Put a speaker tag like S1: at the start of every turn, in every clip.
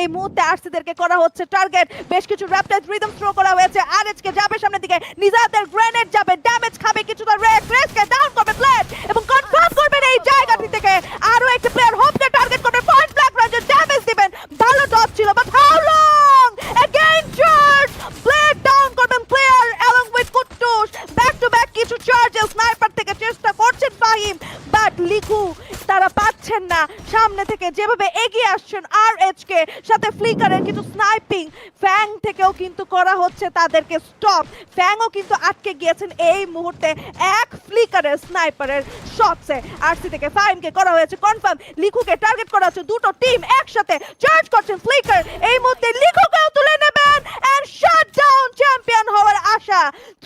S1: এই মুহূর্তে আরসিদেরকে করা হচ্ছে টার্গেট বেশ কিছু র্যাপটাইজ রিদম থ্রো করা হয়েছে। আরএচকে যাবে সামনের দিকে। নিজাদের গ্রেনেড যাবে। ড্যামেজ খাবে কিছুটা রেড রেসকে ডাউন করবে প্লেট এবং কনফার্ম করবেন এই জায়গাটি থেকে। আরও একটি প্লেয়ার হোপকে টার্গেট করবে। পয়েন্ট ব্ল্যাক রেঞ্জে ড্যামেজ দিবেন। ভালো ডট ছিল but how long again charge plate down করবেন প্লেয়ার অ্যালং উইথ কুট্টুস ব্যাক টু ব্যাক কিছু চার্জেস স্নাইপার থেকে চেষ্টা করছেন ফাহিম বাট লিখু তারা পাচ্ছেন না। সামনে থেকে যেভাবে এগিয়ে আসছেন আর কে সাথে ফ্লিকারের কিছু স্নাইপিং ফ্যাং থেকেও কিন্তু করা হচ্ছে তাদেরকে স্টপ ফ্যাংও কিন্তু আটকে গিয়েছেন এই মুহূর্তে এক ফ্লিকারের স্নাইপারের শটসে আরসি থেকে ফাইমকে করা হয়েছে কনফার্ম লিখুকে টার্গেট করা হচ্ছে দুটো টিম একসাথে চার্জ করছেন ফ্লিকার এই মুহূর্তে লিখুকেও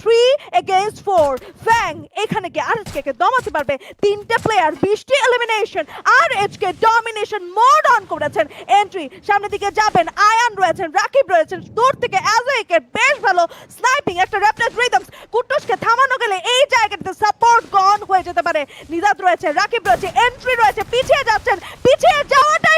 S1: থ্রি এগেইনস্ট ফোর ফ্যাং এখানে কি আর কে দমাতে পারবে। তিনটে প্লেয়ার বিশটি এলিমিনেশন আর কে ডমিনেশন মোড অন করেছেন। এন্ট্রি সামনের দিকে যাবেন আয়ান রয়েছেন রাকিব রয়েছেন। দূর থেকে অ্যাজোইকের বেশ ভালো স্নাইপিং একটা র্যাপলেস রিদমস কুটুসকে থামানো গেলে এই জায়গাটাতে সাপোর্ট গন হয়ে যেতে পারে। নিজাদ রয়েছে রাকিব রয়েছে এন্ট্রি রয়েছে, পিছিয়ে যাচ্ছেন। পিছিয়ে যাওয়াটাই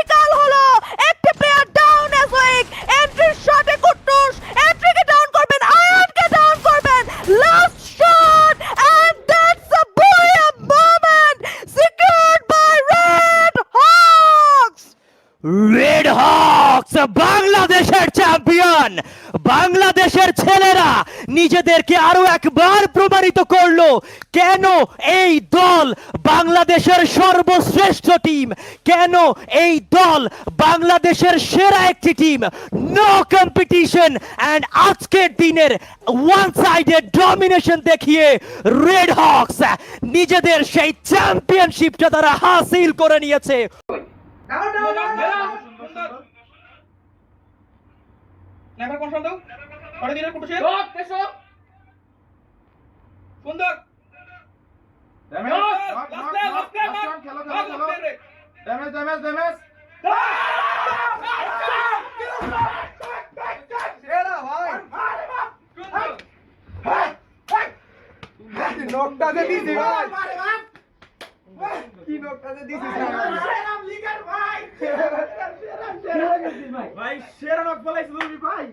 S2: বাংলাদেশের চ্যাম্পিয়ন বাংলাদেশের ছেলেরা নিজেদেরকে আরও একবার প্রমাণিত করল কেন এই দল বাংলাদেশের সর্বশ্রেষ্ঠ টিম কেন এই দল বাংলাদেশের সেরা একটি টিম নো কম্পিটিশন অ্যান্ড আজকের দিনের ওয়ান সাইডেড ডমিনেশন দেখিয়ে রেড হকস নিজেদের সেই চ্যাম্পিয়নশিপটা তারা হাসিল করে নিয়েছে
S3: নেভার কনফার্ম দাও পরে দিনের কুটুসের সুন্দর
S4: ড্যামেজ ড্যামেজ ড্যামেজ নকটা যে দিছি ভাই কি নকটা যে দিছিস ভাই। সেরা নক বলাইছিস তুমি ভাই